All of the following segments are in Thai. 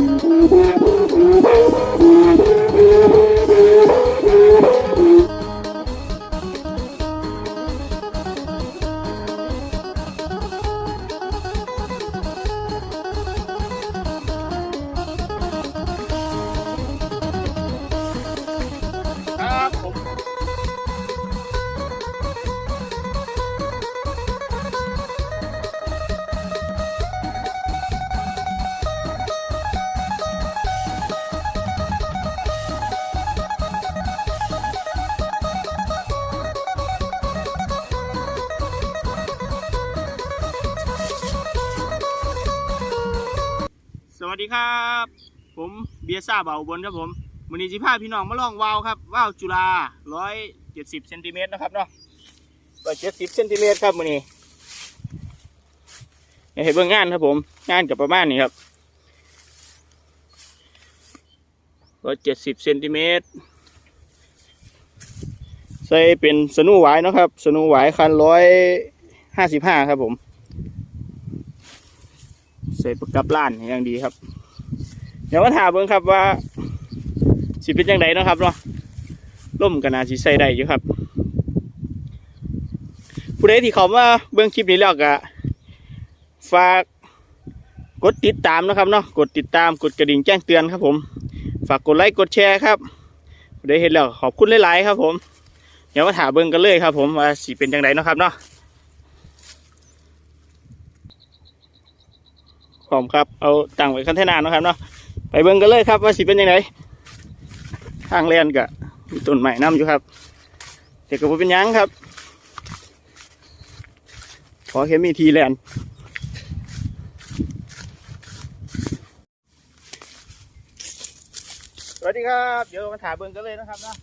Thank you. ดีครับ ผมเบียร์ซ่าเบาบนครับผมวันนี้จิพาพี่น้องมาลองวาวครับวาวจุฬาร้อยเจ็ดสิบเซนติเมตรนะครับเนาะร้อยเจ็ดสิบเซนติเมตรครับวันนี้ให้เห็นเบื้องงานครับผมงานกับประมาณนี้ครับร้อยเจ็ดสิบเซนติเมตรใส่เป็นสนูหวายเนะครับ สนูหวายคันร้อยห้าสิบห้าครับผม ใส่กับล้านอย่างดีครับ เดี๋ยวมาถามเบิ่งครับว่าสิเป็นยังไงนะครับเนาะล่มกันนาสิใส่ได้อยู่ครับผู้ใดที่เขามาเบิ่งคลิปนี้แล้วก็ฝากกดติดตามนะครับเนาะกดติดตามกดกระดิ่งแจ้งเตือนครับ ผม ฝากกดไลค์กดแชร์ครับผู้ใดเห็นแล้วขอบคุณหลายๆครับ ผม เดี๋ยวมาถามเบิ่งกันเลยครับ ผมว่าสิเป็นยังไงนะครับเนาะ พร้อมครับ เอาตั้งไว้คันเทนาเนะครับเนาะ ไปเบิ่งกันเลยครับว่าสิเป็นยังไงทางเลียนกะมีต้นใหม่น้ำอยู่ครับแต่ก็บ่เป็นยังครับ ขอแค่มีทีแลนสวัสดีครับ เดี๋ยวมาถ่ามเบิ่งกันเลยนะครับเนาะ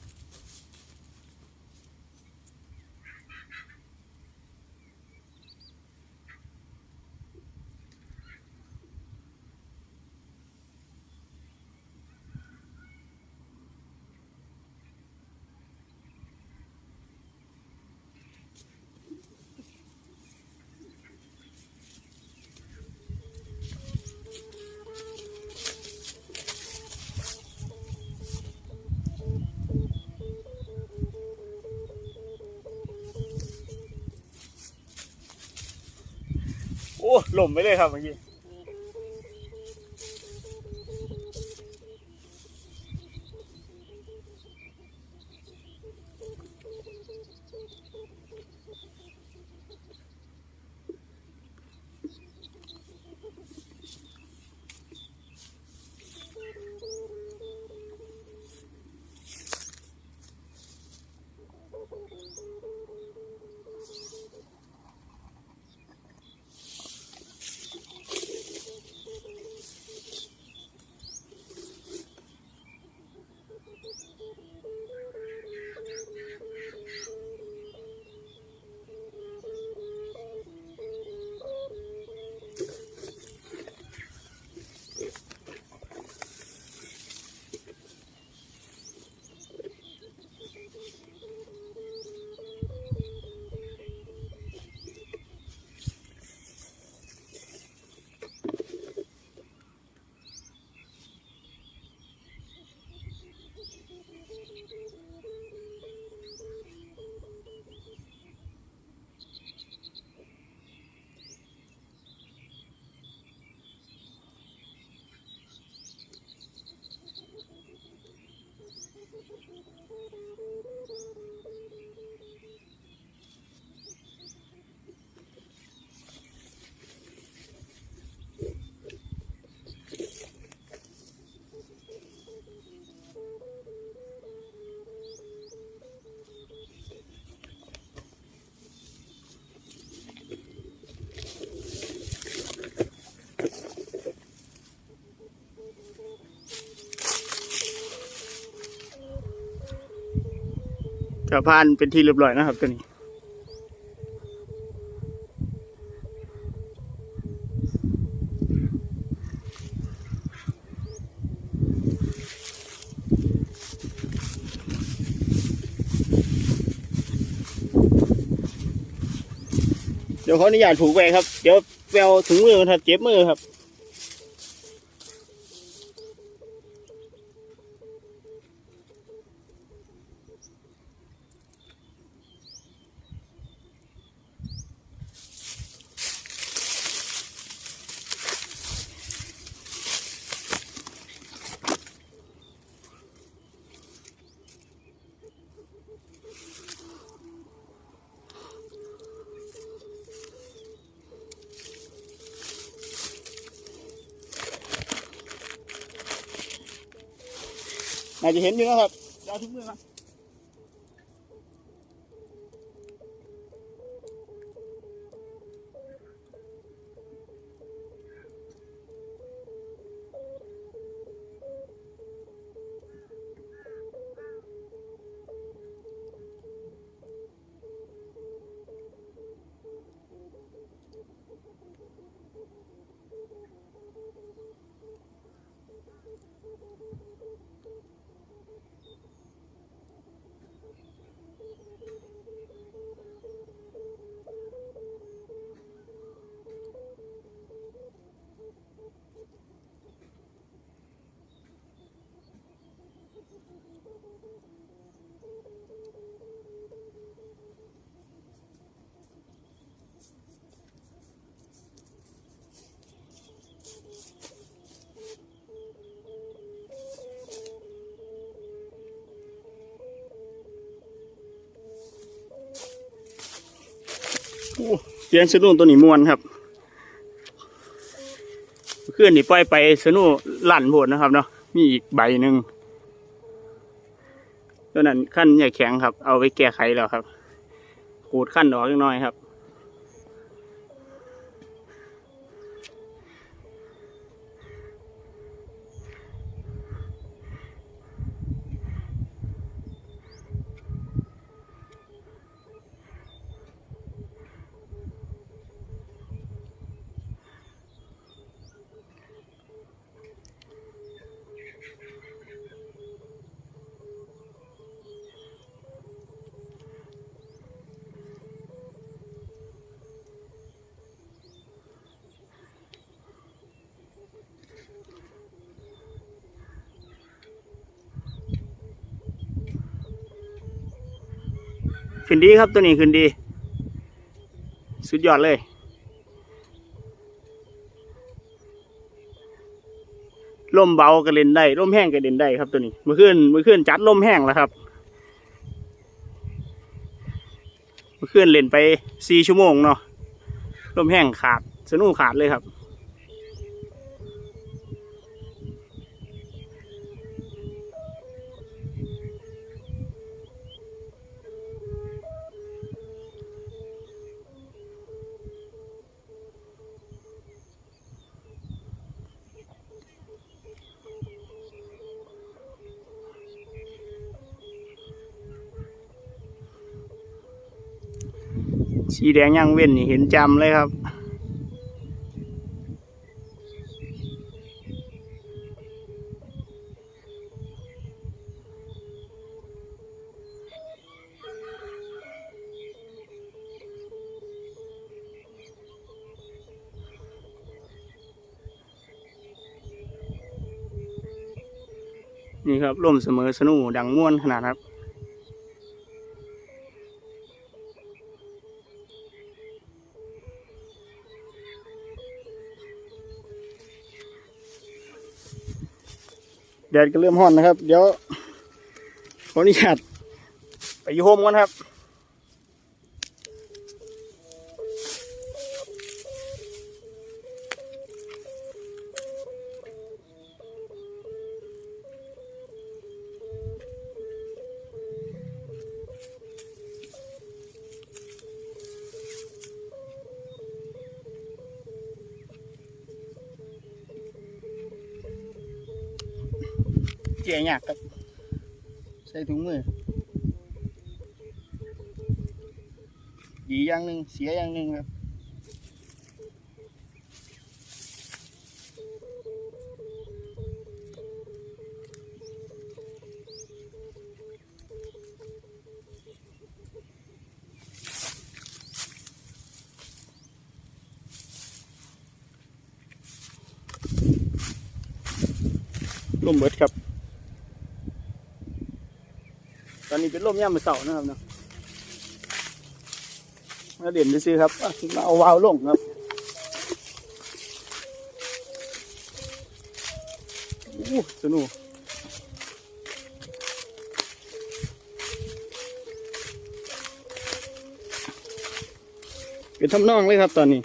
อ้หล่มไปเลยครับเมื่อกี้ กระพานเป็นที่เรียบร้อยนะครับตัวนี้เดี๋ยวเขาอนุญาตผูกไว้ครับ เดี๋ยวแปลถุงมือครับ เจ็บมือครับ อาจจะเห็นอยู่นะครับเดี๋ยวเอาถุกมือครับ เสียงสนุนตัวนี้มวนครับเคลื่อนนี่ปล่อยไปสนุลั่นโบดนะครับเนาะมีอีกใบหนึ่งตัวนั้นขั้นใหญ่แข็งครับ เอาไปแก้ไขแล้วครับขูดขั้นออกเล็กน้อยครับ ขึ้นดีครับตัวนี้ขึ้นดี สุดยอดเลยลมเบาก็เล่นได้ลมแห้งก็เล่นได้ครับตัวนี้เมื่อคืนเมื่อคืนจัดลมแห้งแล้วครับ เมื่อคืนเล่นไปสี่ชั่วโมงเนาะลมแห้งขาดสนุกขาดเลยครับ สีแดงย่างเว้นนี่เห็นจำเลยครับนี่ครับร่มเสมอสนูดังม่วนขนาดครับ แดดก็เริ่มห้อนนะครับ เดี๋ยวขออนุญาตไปยูโฮมก่อนครับ เจียยากครับใส่ถุงมือดีอย่างหนึ่งเสียอย่างหนึ่งครับ ลมเบิดครับ ตอ นี้เป็นลมย่ามมือเสานะครับเนาะมาเด่นซื้อครับมาเอาวาวลงครับอู้สนุกเป็นทำนองเลยครับตอนนี้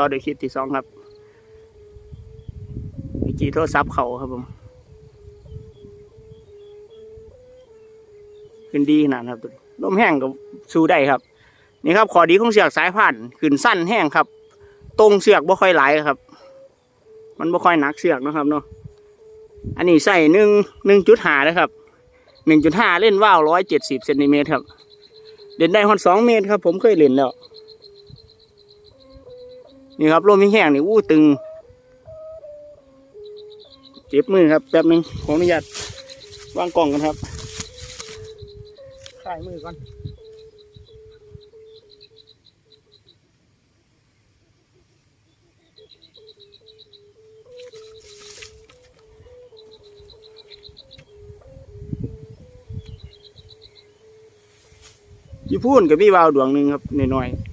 ต่อด้วยคลิปที่สองครับมีจีโทรศัพท์เขาครับผมขึ้นดีขนาดครับตัวลมแห้งก็สู้ได้ครับ นี่ครับขอดีของเสือกสายผ่านขึ้นสั้นแห้งครับ ตรงเสือกบ่ค่อยไหลครับ มันบ่ค่อยหนักเสือกนะครับเนาะอันนี้ใส่หนึ่งหนึ่งจุดห้านะครับหนึ่งจุดห้าเล่นว่าวร้อยเจ็ดสิบเซนติเมตรครับ เล่นได้ฮอนสองเมตรครับ ผมเคยเล่นแล้ว นี่ครับลมแห้งๆนี่อู้ตึง เจ็บมือครับแป๊บหนึงขออนุญาตวางกล่องกันครับค่ายมือก่อนอยู่พูนกับพี่วาวดวงหนึ่งครับหน่อยๆ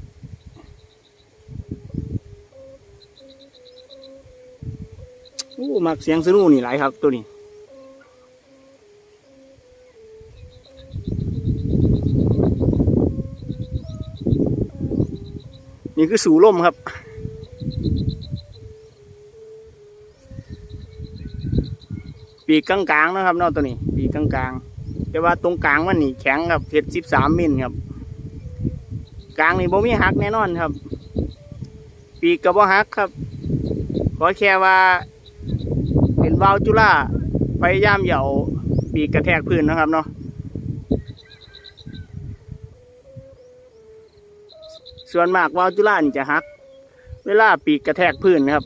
มักเสียงสนุนี่หลายครับ ตัวนี้ นี่คือสูล่มครับปีกกลางๆนะครับนอกตัวนี้ ปีกกลางๆแต่ว่าตรงกลางมันนี่แข็งครับเห็ดสิบสามมิลครับ กลางนี่บ่มีหักแน่นอนครับ ปีกกระบ่หักครับขอแค่ว่า วาลจุล่าพยายามเหยาปีกกระแทกพื้นนะครับเนาะส่วนมากวาลจุล่านี่จะหัก เวลาปีกกระแทกพื้นนะครับ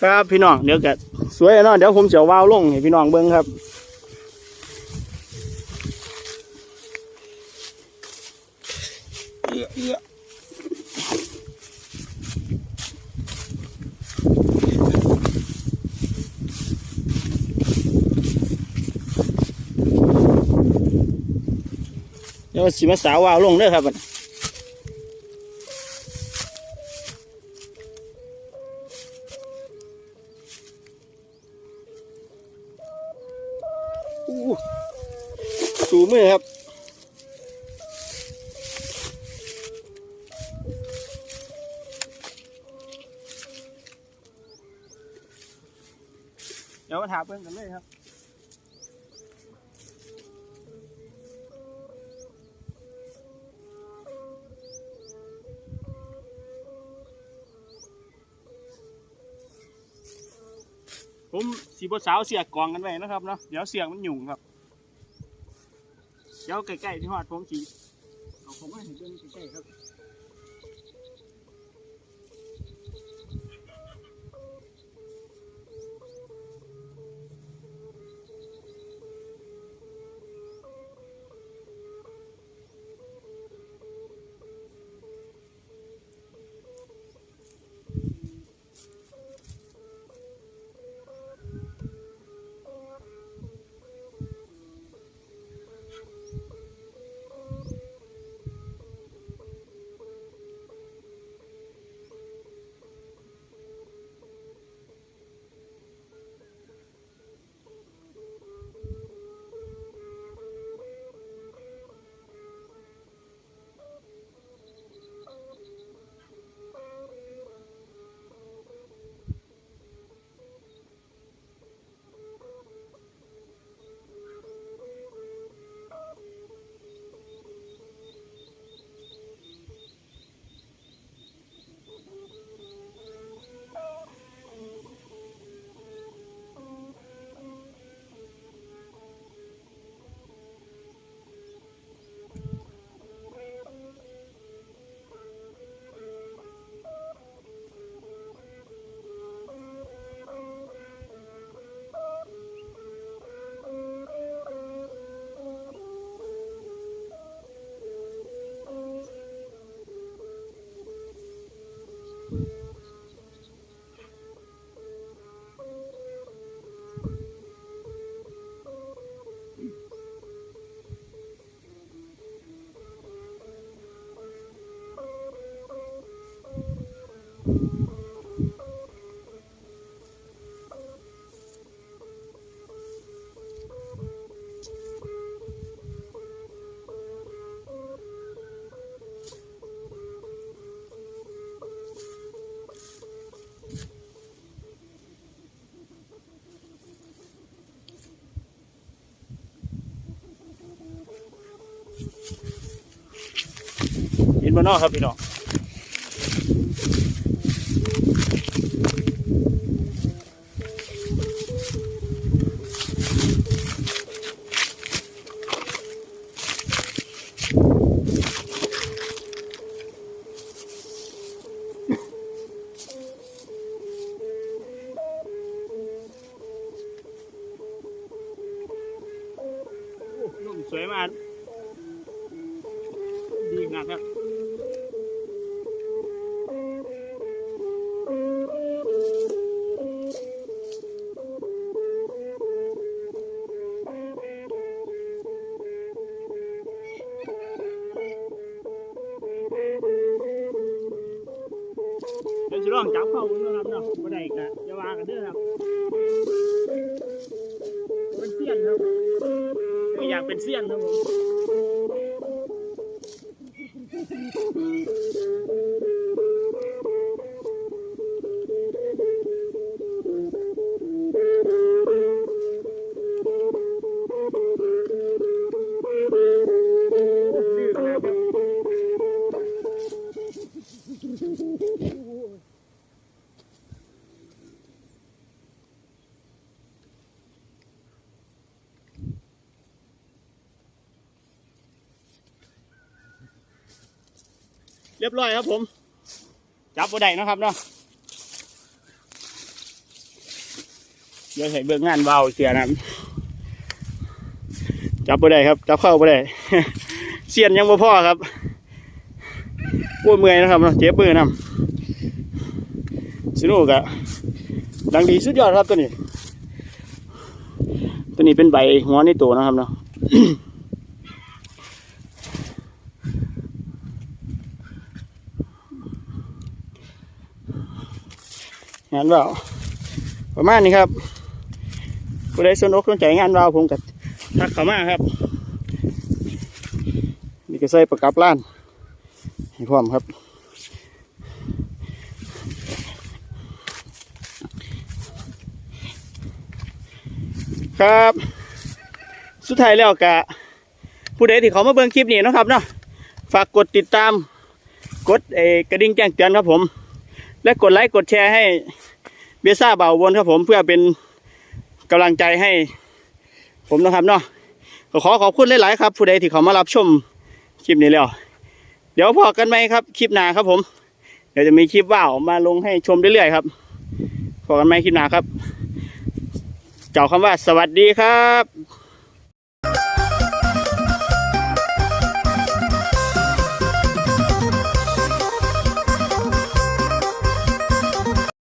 ครับพี่น้องเดี๋ยวก็สวยแล้วเนาะเดี๋ยวผมจะววาวลงให้พี่น้องเบิ่งครับเอื้อเอื้อเดี๋ยวสิมาสาววาวลงเด้อครับ เดี๋ยวมาถามเพื่อนกันเลยครับผมสีบสาวเสียกกองกันไว้นะครับเนาะเดี๋ยวเสียงมันหยุ่งครับ เดี๋ยวใกล้ๆที่หอดผมสีเอาผมมาเห็นเรื่องใกล้ๆครับ เห็นบ่เนอครับพี่น้อง すごいな。 ยบร้อยครับผม จับบ่ได้นะครับเนาะเดี๋ยวให้เบิ่งงานเบาเสียนะจับบ่ได้ครับ จับเข้าบ่ได้เสียนยังบ่พอครับปวดเมื่อยนะครับเนาะเจ็บมือนํสนุกอะดังดีสุดยอดครับตัวนี้ ตัวนี้เป็นใบหัวในตัวนะครับเนาะ งานว่าวประมาณนี้ครับผู้ใดสนอกสนใจงานว่าวผมกับทักเข้ามาครับ นี่ก็ใส่ประกับล้านให้พร้อมครับครับ สุดท้ายแล้วกะ ผู้ใดที่เขามาเบิ่งคลิปนี้นะครับเนาะฝากกดติดตาม กดเออกระดิ่งแจ้งเตือนครับผม และกดไลค์กดแชร์ให้เบียซ่าเบาวนครับผมเพื่อเป็นกำลังใจให้ ผมนะครับเนาะขอขอบคุณหลาย ๆ ครับผู้ใดที่เขามารับชมคลิปนี้แล้ว เดี๋ยวพอกันไหมครับ คลิปหน้าครับผม เดี๋ยวจะมีคลิปว่าวมาลงให้ชมเรื่อย ๆ ครับพอกันไหมคลิปหน้าครับ เจ้าคำว่าสวัสดีครับ